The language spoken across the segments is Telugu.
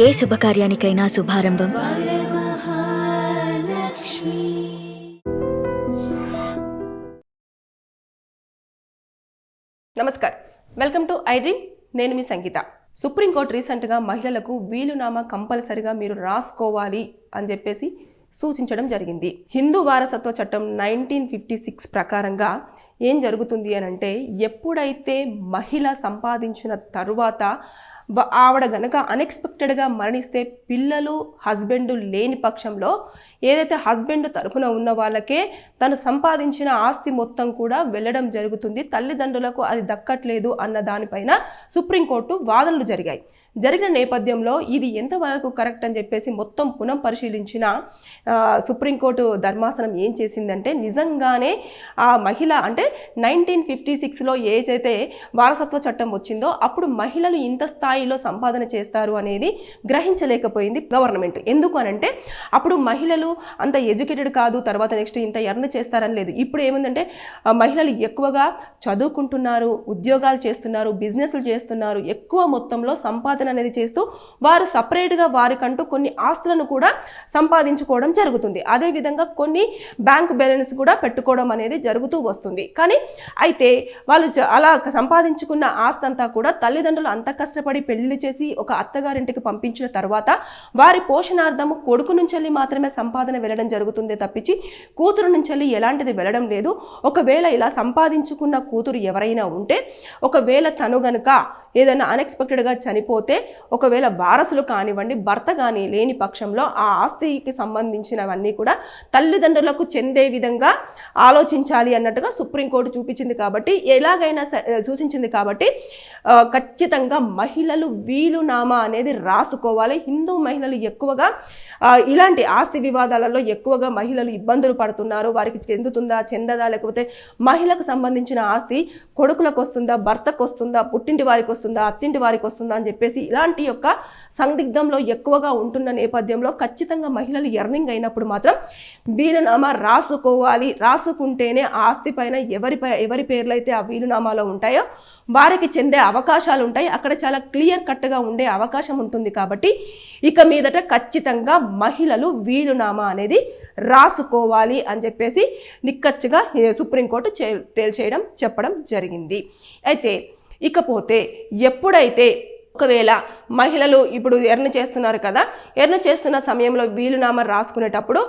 ఏ శుభకార్యానికైనా శుభారంభం. నమస్కారం. Welcome to iDream. నేను మీ సంగీత. సుప్రీంకోర్టు రీసెంట్గా మహిళలకు వీలునామా కంపల్సరిగా మీరు రాసుకోవాలి అని చెప్పేసి సూచించడం జరిగింది. హిందూ వారసత్వ చట్టం నైన్టీన్ ఫిఫ్టీ సిక్స్ ప్రకారంగా ఏం జరుగుతుంది అని అంటే ఎప్పుడైతే మహిళ సంపాదించిన తరువాత ఆవిడ గనక అన్ఎక్స్పెక్టెడ్గా మరణిస్తే పిల్లలు హస్బెండ్ లేని పక్షంలో ఏదైతే హస్బెండ్ తరపున ఉన్న వాళ్ళకే తను సంపాదించిన ఆస్తి మొత్తం కూడా వెళ్ళడం జరుగుతుంది. తల్లిదండ్రులకు అది దక్కట్లేదు అన్న దానిపైన సుప్రీంకోర్టు వాదనలు జరిగాయి. జరిగిన నేపథ్యంలో ఇది ఎంతవరకు కరెక్ట్ అని చెప్పేసి మొత్తం పునః పరిశీలించిన సుప్రీంకోర్టు ధర్మాసనం ఏం చేసిందంటే నిజంగానే ఆ మహిళ అంటే నైన్టీన్ ఫిఫ్టీ సిక్స్లో ఏదైతే వారసత్వ చట్టం వచ్చిందో అప్పుడు మహిళలు ఇంత స్థాయి స్థాయిలో సంపాదన చేస్తారు అనేది గ్రహించలేకపోయింది గవర్నమెంట్. ఎందుకు అనంటే అప్పుడు మహిళలు అంత ఎడ్యుకేటెడ్ కాదు తర్వాత నెక్స్ట్ ఇంత ఎర్న్ చేస్తారని లేదు. ఇప్పుడు ఏముందంటే మహిళలు ఎక్కువగా చదువుకుంటున్నారు ఉద్యోగాలు చేస్తున్నారు బిజినెస్లు చేస్తున్నారు ఎక్కువ మొత్తంలో సంపాదన అనేది చేస్తూ వారు సపరేట్గా వారికంటూ కొన్ని ఆస్తులను కూడా సంపాదించుకోవడం జరుగుతుంది. అదేవిధంగా కొన్ని బ్యాంక్ బ్యాలెన్స్ కూడా పెట్టుకోవడం అనేది జరుగుతూ వస్తుంది. కానీ అయితే వాళ్ళు అలా సంపాదించుకున్న ఆస్తి అంతా కూడా తల్లిదండ్రులు అంత కష్టపడి పెళ్ళిళ్ళు చేసి ఒక అత్తగారింటికి పంపించిన తర్వాత వారి పోషణార్థము కొడుకు నుంచి మాత్రమే సంపాదన వెళ్ళడం జరుగుతుందే తప్పించి కూతురు నుంచి ఎలాంటిది వెళ్ళడం లేదు. ఒకవేళ ఇలా సంపాదించుకున్న కూతురు ఎవరైనా ఉంటే ఒకవేళ తను గనుక ఏదైనా అన్ఎక్స్పెక్టెడ్గా చనిపోతే ఒకవేళ వారసులు కానివ్వండి భర్త కానీ లేని పక్షంలో ఆ ఆస్తికి సంబంధించినవన్నీ కూడా తల్లిదండ్రులకు చెందే విధంగా ఆలోచించాలి అన్నట్టుగా సుప్రీంకోర్టు చూపించింది కాబట్టి ఎలాగైనా సూచించింది కాబట్టి ఖచ్చితంగా మహిళ మహిళలు వీలునామా అనేది రాసుకోవాలి. హిందూ మహిళలు ఎక్కువగా ఇలాంటి ఆస్తి వివాదాలలో ఎక్కువగా మహిళలు ఇబ్బందులు పడుతున్నారు. వారికి చెందుతుందా చెందదా లేకపోతే మహిళకు సంబంధించిన ఆస్తి కొడుకులకు వస్తుందా భర్తకు వస్తుందా పుట్టింటి వారికి వస్తుందా అత్తింటి వారికి వస్తుందా అని చెప్పేసి ఇలాంటి యొక్క సందిగ్ధంలో ఎక్కువగా ఉంటున్న నేపథ్యంలో ఖచ్చితంగా మహిళలు ఎర్నింగ్ అయినప్పుడు మాత్రం వీలునామా రాసుకోవాలి. రాసుకుంటేనే ఆస్తి పైన ఎవరి పై- ఎవరి పేర్లు అయితే ఆ వీలునామాలో ఉంటాయో వారికి చెందే అవకాశాలు ఉంటాయి. అక్కడ చాలా క్లియర్ కట్గా ఉండే అవకాశం ఉంటుంది కాబట్టి ఇక మీదట ఖచ్చితంగా మహిళలు వీలునామా అనేది రాసుకోవాలి అని చెప్పేసి నిక్కచ్చిగా సుప్రీంకోర్టు చే తేల్చేయడం చెప్పడం జరిగింది. అయితే ఇకపోతే ఎప్పుడైతే ఒకవేళ మహిళలు ఇప్పుడు ఎర్న చేస్తున్నారు కదా ఎర్న చేస్తున్న సమయంలో వీలునామా రాసుకునేటప్పుడు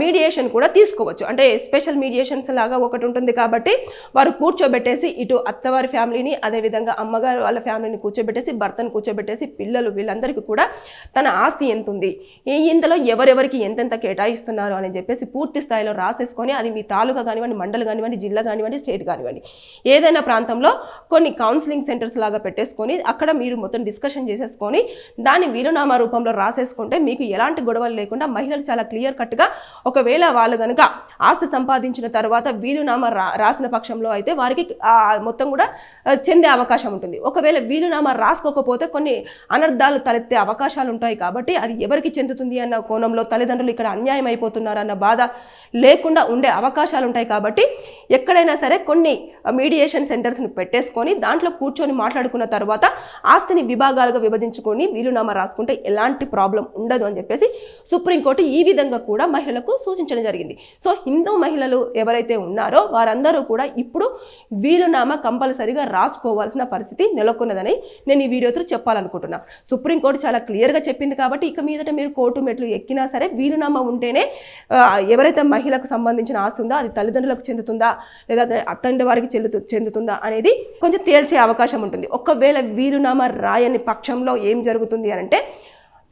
మీడియేషన్ కూడా తీసుకోవచ్చు. అంటే స్పెషల్ మీడియేషన్స్ లాగా ఒకటి ఉంటుంది కాబట్టి వారు కూర్చోబెట్టేసి ఇటు అత్తవారి ఫ్యామిలీని అదేవిధంగా అమ్మగారు వాళ్ళ ఫ్యామిలీని కూర్చోబెట్టేసి భర్తను కూర్చోబెట్టేసి పిల్లలు వీళ్ళందరికీ కూడా తన ఆస్తి ఎంత ఉంది ఈ ఇందులో ఎవరెవరికి ఎంతెంత కేటాయిస్తున్నారు అని చెప్పేసి పూర్తి స్థాయిలో రాసేసుకొని అది మీ తాలూకా కానివ్వండి మండలి కానివ్వండి జిల్లా కానివ్వండి స్టేట్ కానివ్వండి. ఏదైనా ప్రాంతంలో కొన్ని కౌన్సిలింగ్ సెంటర్స్ లాగా పెట్టేసుకొని అక్కడ మీరు మొత్తం డిస్కషన్ చేసేసుకొని దాన్ని వీలునామా రూపంలో రాసేసుకుంటే మీకు ఎలాంటి గొడవలు లేకుండా మహిళలు చాలా క్లియర్ కట్గా ఒకవేళ వాళ్ళు కనుక ఆస్తి సంపాదించిన తర్వాత వీలునామా రా రాసిన పక్షంలో అయితే వారికి మొత్తం కూడా చెందే అవకాశం ఉంటుంది. ఒకవేళ వీలునామా రాసుకోకపోతే కొన్ని అనర్థాలు తలెత్తే అవకాశాలు ఉంటాయి కాబట్టి అది ఎవరికి చెందుతుంది అన్న కోణంలో తల్లిదండ్రులు ఇక్కడ అన్యాయం అయిపోతున్నారన్న బాధ లేకుండా ఉండే అవకాశాలు ఉంటాయి కాబట్టి ఎక్కడైనా సరే కొన్ని మీడియేషన్ సెంటర్స్ని పెట్టేసుకొని దాంట్లో కూర్చొని మాట్లాడుకున్న తర్వాత ఆస్తిని విభాగాలుగా విభజించుకొని వీలునామా రాసుకుంటే ఎలాంటి ప్రాబ్లం ఉండదు అని చెప్పేసి సుప్రీంకోర్టు ఈ విధంగా కూడా మహిళలకు సూచించడం జరిగింది. సో హిందూ మహిళలు ఎవరైతే ఉన్నారో వారందరూ కూడా ఇప్పుడు వీలునామా కంపల్సరీగా రాసుకోవాల్సిన పరిస్థితి నెలకొన్నదని నేను ఈ వీడియోతో చెప్పాలనుకుంటున్నా. సుప్రీంకోర్టు చాలా క్లియర్గా చెప్పింది కాబట్టి ఇక మీదట మీరు కోర్టు మెట్లు ఎక్కినా సరే వీలునామా ఉంటేనే ఎవరైతే మహిళకు సంబంధించిన ఆస్తి ఉందో అది తల్లిదండ్రులకు చెందుతుందా లేదా అత్తండి వారికి చెల్లుతు చెందుతుందా అనేది కొంచెం తేల్చే అవకాశం ఉంటుంది. ఒకవేళ వీలునామా రాయని పక్షంలో ఏం జరుగుతుంది అని అంటే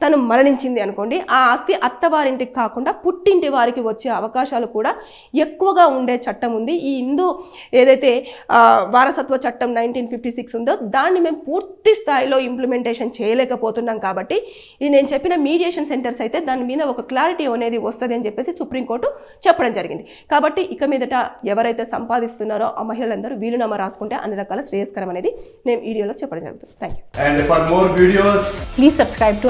తను మరణించింది అనుకోండి ఆ ఆస్తి అత్తవారింటికి కాకుండా పుట్టింటి వారికి వచ్చే అవకాశాలు కూడా ఎక్కువగా ఉండే చట్టం ఉంది. ఈ హిందూ ఏదైతే వారసత్వ చట్టం నైన్టీన్ ఫిఫ్టీ సిక్స్ ఉందో దాన్ని మేము పూర్తి స్థాయిలో ఇంప్లిమెంటేషన్ చేయలేకపోతున్నాం కాబట్టి ఇది నేను చెప్పిన మీడియేషన్ సెంటర్స్ అయితే దాని మీద ఒక క్లారిటీ అనేది వస్తుంది అని చెప్పేసి సుప్రీంకోర్టు చెప్పడం జరిగింది. కాబట్టి ఇక మీదట ఎవరైతే సంపాదిస్తున్నారో ఆ మహిళలందరూ వీలునామా రాసుకుంటే అన్ని రకాల శ్రేయస్కరం అనేది నేను వీడియోలో చెప్పడం జరుగుతుంది. Thank you videos, Please subscribe to